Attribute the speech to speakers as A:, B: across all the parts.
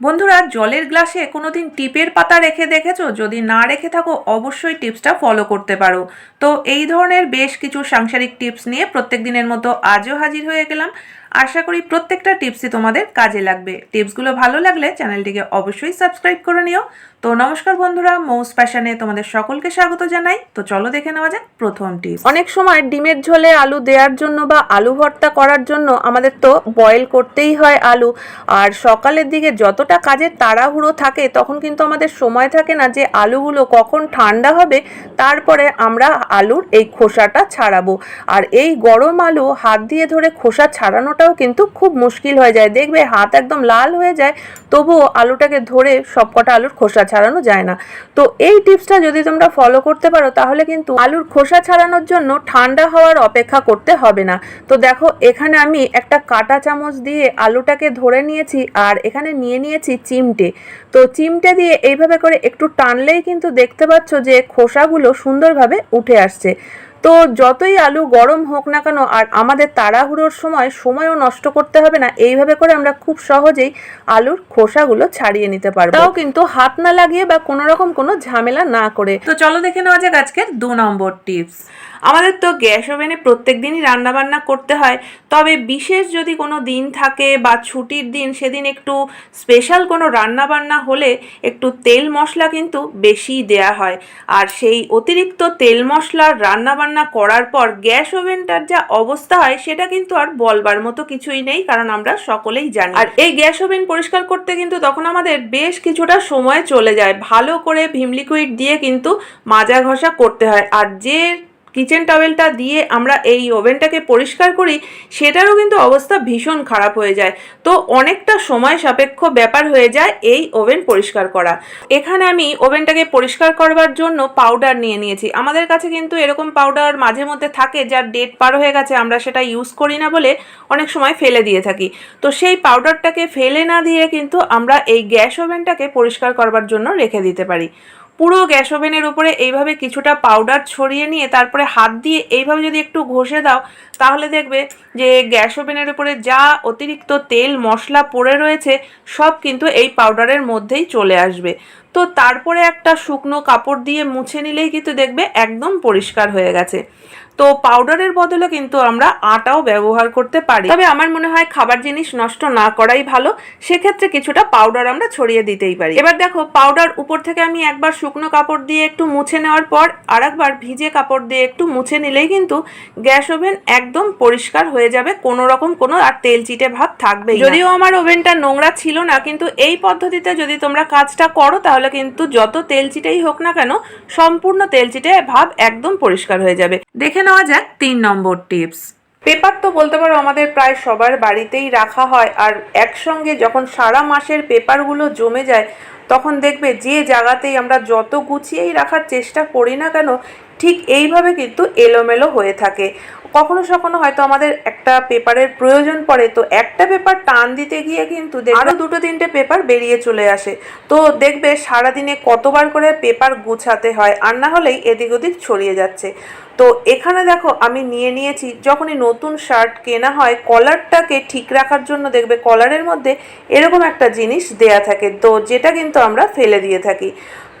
A: বন্ধুরা, জলের গ্লাসে কোনো দিন টিপের পাতা রেখে দেখেছ? যদি না রেখে থাকো, অবশ্যই টিপসটা ফলো করতে পারো। তো এই ধরনের বেশ কিছু সাংসারিক টিপস নিয়ে প্রত্যেক দিনের মতো আজও হাজির হয়ে গেলাম। আশা করি প্রত্যেকটা টিপসই তোমাদের কাজে লাগবে। টিপসগুলো ভালো লাগলে চ্যানেলটিকে অবশ্যই সাবস্ক্রাইব করে নিও। তো নমস্কার বন্ধুরা, মৌস প্যাশনে তোমাদের সকলকে স্বাগত জানাই। তো চলো দেখে নেওয়া যাক প্রথম টিপস অনেক সময় ডিমের ঝোলে আলু দেওয়ার জন্য বা আলু ভর্তা করার জন্য আমাদের তো বয়েল করতেই হয় আলু। আর সকালের দিকে যতটা কাজের তাড়াহুড়ো থাকে, তখন কিন্তু আমাদের সময় থাকে না যে আলুগুলো কখন ঠান্ডা হবে, তারপরে আমরা আলুর এই খোসাটা ছাড়াবো। আর এই গরম আলু হাত দিয়ে ধরে খোসা ছাড়ানোটাও কিন্তু খুব মুশকিল হয়ে যায়। দেখবে হাত একদম লাল হয়ে যায়, তবুও আলুটাকে ধরে সবকটা আলুর খোসা ছাড়ানো যায় না। তো এই টিপসটা যদি তোমরা ফলো করতে পারো, তাহলে কিন্তু আলুর খোসা ছাড়ানোর জন্য ঠান্ডা হওয়ার অপেক্ষা করতে হবে না। তো দেখো, এখানে আমি একটা কাঁটা চামচ দিয়ে আলুটাকে ধরে নিয়েছি আর এখানে নিয়ে নিয়েছি চিমটে। তো চিমটে দিয়ে এইভাবে করে একটু টানলেই কিন্তু দেখতে পাচ্ছ যে খোসাগুলো সুন্দরভাবে উঠে আসছে। তো যতই আলু গরম হোক না কেন, আর আমাদের তাড়াহুড়োর সময় সময়ও নষ্ট করতে হবে না, এইভাবে করে আমরা খুব সহজেই আলুর খোসাগুলো ছাড়িয়ে নিতে পারব। তাও কিন্তু হাত না লাগিয়ে বা কোনো রকম কোনো ঝামেলা না করে। তো চলো দেখে নেওয়া যাক আজকের দু নম্বর টিপস। আমাদের তো গ্যাস ওভেনে প্রত্যেক দিনই রান্নাবান্না করতে হয়, তবে বিশেষ যদি কোনো দিন থাকে বা ছুটির দিন, সেদিন একটু স্পেশাল কোনো রান্নাবান্না হলে একটু তেল মশলা কিন্তু বেশিই দেয়া হয়। আর সেই অতিরিক্ত তেল মশলার রান্নাবান্না করার পর গ্যাস ওভেনটার যা অবস্থা হয়, সেটা কিন্তু আর বলবার মতো কিছুই নেই, কারণ আমরা সকলেই জানি। আর এই গ্যাস ওভেন পরিষ্কার করতে কিন্তু তখন আমাদের বেশ কিছুটা সময় চলে যায়। ভালো করে ভিম লিকুইড দিয়ে কিন্তু মাজা ঘষা করতে হয়। আর যে কিচেন টাওয়েলটা দিয়ে আমরা এই ওভেনটাকে পরিষ্কার করি, সেটারও কিন্তু অবস্থা ভীষণ খারাপ হয়ে যায়। তো অনেকটা সময় সাপেক্ষ ব্যাপার হয়ে যায় এই ওভেন পরিষ্কার করা। এখানে আমি ওভেনটাকে পরিষ্কার করবার জন্য পাউডার নিয়ে নিয়েছি। আমাদের কাছে কিন্তু এরকম পাউডার মাঝে মধ্যে থাকে, যার ডেট পার হয়ে গেছে, আমরা সেটা ইউজ করি না বলে অনেক সময় ফেলে দিয়ে থাকি। তো সেই পাউডারটাকে ফেলে না দিয়ে কিন্তু আমরা এই গ্যাস ওভেনটাকে পরিষ্কার করবার জন্য রেখে দিতে পারি। পুরো গ্যাস ওভেনের উপরে এইভাবে কিছুটা পাউডার ছড়িয়ে নিয়ে তারপরে হাত দিয়ে এইভাবে যদি একটু ঘষে দাও, তাহলে দেখবে যে গ্যাস ওভেনের উপরে যা অতিরিক্ত তেল, মশলা পড়ে রয়েছে, সব কিন্তু এই পাউডারের মধ্যেই চলে আসবে। তো তারপরে একটা শুকনো কাপড় দিয়ে মুছে নিলেই কিন্তু দেখবে একদম পরিষ্কার হয়ে গেছে। তো পাউডারের বদলে কিন্তু আমরা আটাও ব্যবহার করতে পারি। তবে আমার মনে হয় খাবার জিনিস নষ্ট না করাই ভালো। সেক্ষেত্রে কিছুটা পাউডার আমরা ছড়িয়ে দিতেই পারি। এবার দেখো পাউডার উপর থেকে আমি একবার শুকনো কাপড় দিয়ে একটু মুছে নেওয়ার পর আর একবার ভিজে কাপড় দিয়ে একটু মুছে নিলেই কিন্তু গ্যাস ওভেন একদম পরিষ্কার হয়ে যাবে। কোনো রকম কোনো আর তেল চিটে ভাব থাকবে যদিও আমার ওভেনটা নোংরা ছিল না, কিন্তু এই পদ্ধতিতে যদি তোমরা কাজটা করো তাহলে কিন্তু যত তেল চিটেই হোক না কেন, সম্পূর্ণ তেল চিটে ভাব একদম পরিষ্কার হয়ে যাবে। দেখে নেওয়া যাক তিন নম্বর টিপস। পেপার তো বলতে পারো আমাদের প্রায় সবার বাড়িতেই রাখা হয়, আর একসঙ্গে যখন সারা মাসের পেপারগুলো জমে যায়, তখন দেখবে যে জায়গাতেই আমরা যত গুছিয়েই রাখার চেষ্টা করি না কেন, ঠিক এইভাবে কিন্তু এলোমেলো হয়ে থাকে। কখনো সখনো হয়তো আমাদের একটা পেপারের প্রয়োজন পড়ে তো একটা পেপার টান দিতে গিয়ে কিন্তু আরও দুটো তিনটে পেপার বেরিয়ে চলে আসে। তো দেখবে সারাদিনে কতবার করে পেপার গুছাতে হয় আর না হলেই এদিক ওদিক ছড়িয়ে যাচ্ছে। তো এখানে দেখো আমি নিয়ে নিয়েছি যখনই নতুন শার্ট কেনা হয় কলারটাকে ঠিক রাখার জন্য দেখবে কলারের মধ্যে এরকম একটা জিনিস দেয়া থাকে তো যেটা কিন্তু আমরা ফেলে দিয়ে থাকি।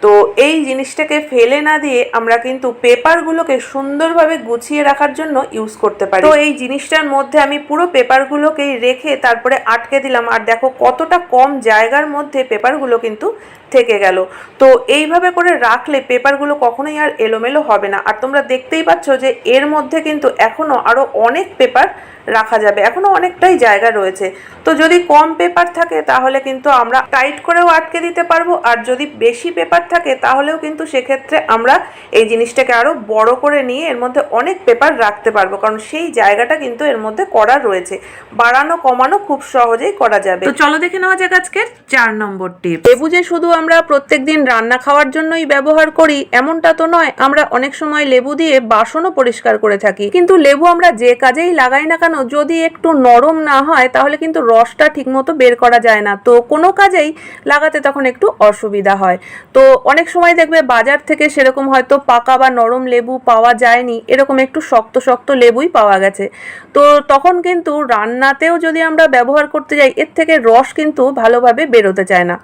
A: তো এই জিনিসটাকে ফেলে না দিয়ে আমরা কিন্তু পেপারগুলোকে সুন্দরভাবে গুছিয়ে রাখার জন্য ইউজ করতে পারি। তো এই জিনিসটার মধ্যে আমি পুরো পেপারগুলোকেই রেখে তারপরে আটকে দিলাম। আর দেখো কতটা কম জায়গার মধ্যে পেপারগুলো কিন্তু থেকে গেল। তো এইভাবে করে রাখলে পেপারগুলো কখনোই আর এলোমেলো হবে না। আর তোমরা দেখতেই পাচ্ছ যে এর মধ্যে কিন্তু এখনও আরও অনেক পেপার রাখা যাবে। এখনও অনেকটাই জায়গা রয়েছে। তো যদি কম পেপার থাকে তাহলে কিন্তু আমরা টাইট করেও আটকে দিতে পারব। আর যদি বেশি পেপার থাকে তাহলেও কিন্তু সেক্ষেত্রে আমরা এই জিনিসটাকে আরও বড় করে নিয়ে এর মধ্যে অনেক পেপার রাখতে পারব। কারণ সেই জায়গাটা কিন্তু এর মধ্যে করা রয়েছে। বাড়ানো কমানো খুব সহজেই করা যাবে। তো চলো দেখে নেওয়া যাক আজকের চার নম্বর টিপ লেবু যে শুধু আমরা প্রত্যেক দিন রান্না খাওয়ার জন্যই ব্যবহার করি এমনটা তো নয় আমরা অনেক সময় লেবু দিয়ে বাসনও পরিষ্কার করে থাকি। কিন্তু লেবু আমরা যে কাজেই লাগাই না কেন যদি একটু নরম না হয় তাহলে কিন্তু রসটা ঠিকমতো বের করা যায় না। তো কোনো কাজেই লাগাতে তখন একটু অসুবিধা হয়। তো অনেক সময় দেখবে বাজার থেকে সেরকম হয়তো পাকা বা নরম লেবু পাওয়া যায়নি, এরকম একটু শক্ত শক্ত লেবুই পাওয়া গেছে। তো তখন কিন্তু রান্নাতেও যদি আমরা ব্যবহার করতে যাই, এর থেকে রস কিন্তু ভালোভাবে বেরোতে চায় না।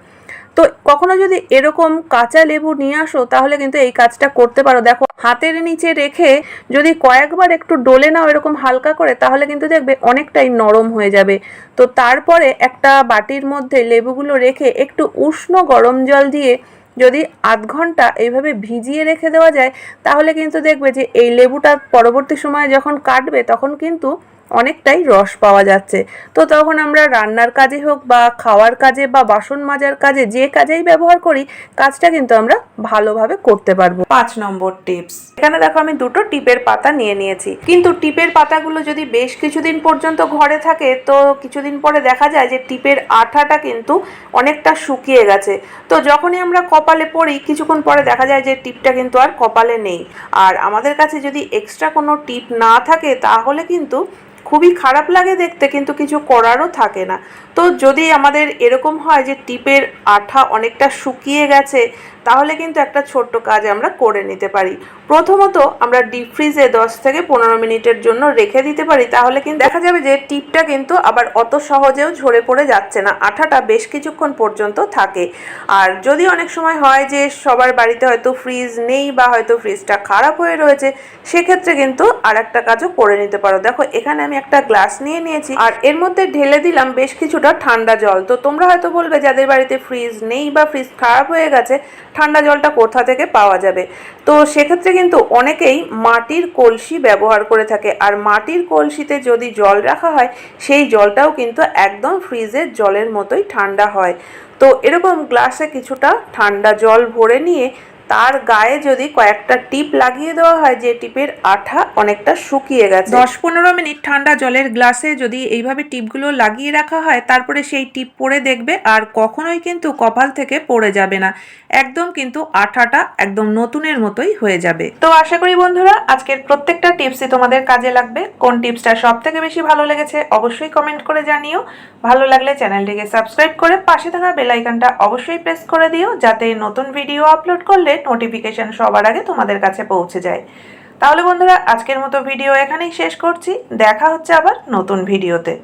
A: তো কখনো যদি এরকম কাঁচা লেবু নিয়ে আসো, তাহলে কিন্তু এই কাজটা করতে পারো। দেখো, হাতের নিচে রেখে যদি কয়েকবার একটু ডলে নাও এরকম হালকা করে, তাহলে কিন্তু দেখবে অনেকটাই নরম হয়ে যাবে। তো তারপরে একটা বাটির মধ্যে লেবুগুলো রেখে একটু উষ্ণ গরম জল দিয়ে যদি আধ ঘণ্টা এইভাবে ভিজিয়ে রেখে দেওয়া যায়, তাহলে কিন্তু দেখবে যে এই লেবুটা পরবর্তী সময়ে যখন কাটবে, তখন কিন্তু অনেকটাই রস পাওয়া যাচ্ছে। তো তখন আমরা রান্নার কাজে হোক বা খাওয়ার কাজে বা বাসন মাজার কাজে যে কাজেই ব্যবহার করি, কাজটা কিন্তু আমরা ভালোভাবে করতে পারব। পাঁচ নম্বর টিপস। এখানে দেখো আমি দুটো টিপের পাতা নিয়ে নিয়েছি। কিন্তু টিপের পাতাগুলো যদি বেশ কিছুদিন পর্যন্ত ঘরে থাকে, তো কিছুদিন পরে দেখা যায় যে টিপের আঠাটা কিন্তু অনেকটা শুকিয়ে গেছে। তো যখনই আমরা কপালে পড়ি, কিছুক্ষণ পরে দেখা যায় যে টিপটা কিন্তু আর কপালে নেই। আর আমাদের কাছে যদি এক্সট্রা কোনো টিপ না থাকে, তাহলে কিন্তু খুবই খারাপ লাগে দেখতে, কিন্তু কিছু করারও থাকে না। তো যদি আমাদের এরকম হয় যে টিপের আঠা অনেকটা শুকিয়ে গেছে তাহলে কিন্তু একটা ছোট্ট কাজ আমরা করে নিতে পারি। প্রথমত আমরা ডিপ ফ্রিজে দশ থেকে পনেরো মিনিটের জন্য রেখে দিতে পারি, তাহলে কিন্তু দেখা যাবে যে টিপটা কিন্তু আবার অত সহজেও ঝরে পড়ে যাচ্ছে না, আঠাটা বেশ কিছুক্ষণ পর্যন্ত থাকে। আর যদি অনেক সময় হয় যে সবার বাড়িতে হয়তো ফ্রিজ নেই বা হয়তো ফ্রিজটা খারাপ হয়ে রয়েছে, সেক্ষেত্রে কিন্তু আর একটা কাজও করে নিতে পারো। দেখো, এখানে আমি একটা গ্লাস নিয়ে নিয়েছি, আর এর মধ্যে ঢেলে দিলাম বেশ কিছুটা ঠান্ডা জল। তো তোমরা হয়তো বলবে, যাদের বাড়িতে ফ্রিজ নেই বা ফ্রিজ খারাপ হয়ে গেছে ঠান্ডা জলটা কোথা থেকে পাওয়া যাবে? তো সেক্ষেত্রে কিন্তু অনেকেই মাটির কলসি ব্যবহার করে থাকে। আর মাটির কলসিতে যদি জল রাখা হয়, সেই জলটাও কিন্তু একদম ফ্রিজের জলের মতোই ঠান্ডা হয়। তো এরকম গ্লাসে কিছুটা ঠান্ডা জল ভরে নিয়ে তার গায়ে যদি কয়েকটা টিপ লাগিয়ে দেওয়া হয় যে টিপের আঠা অনেকটা শুকিয়ে গেছে। দশ পনেরো মিনিট ঠান্ডা জলের গ্লাসে যদি এইভাবে টিপগুলো লাগিয়ে রাখা হয় তারপরে সেই টিপ পরে দেখবে আর কখনোই কিন্তু কপাল থেকে পড়ে যাবে না। একদম কিন্তু আঠাটা একদম নতুনের মতোই হয়ে যাবে। তো আশা করি বন্ধুরা আজকের প্রত্যেকটা টিপসই তোমাদের কাজে লাগবে। কোন টিপসটা সব থেকে বেশি ভালো লেগেছে অবশ্যই কমেন্ট করে জানিও। ভালো লাগলে চ্যানেলটিকে সাবস্ক্রাইব করে পাশে থাকা বেল আইকনটা অবশ্যই প্রেস করে দিও যাতে নতুন ভিডিও আপলোড করলে নোটিফিকেশন সবার আগে তোমাদের কাছে পৌঁছে যায়। তাহলে বন্ধুরা, আজকের মতো ভিডিও এখানেই শেষ করছি। দেখা হচ্ছে আবার নতুন ভিডিওতে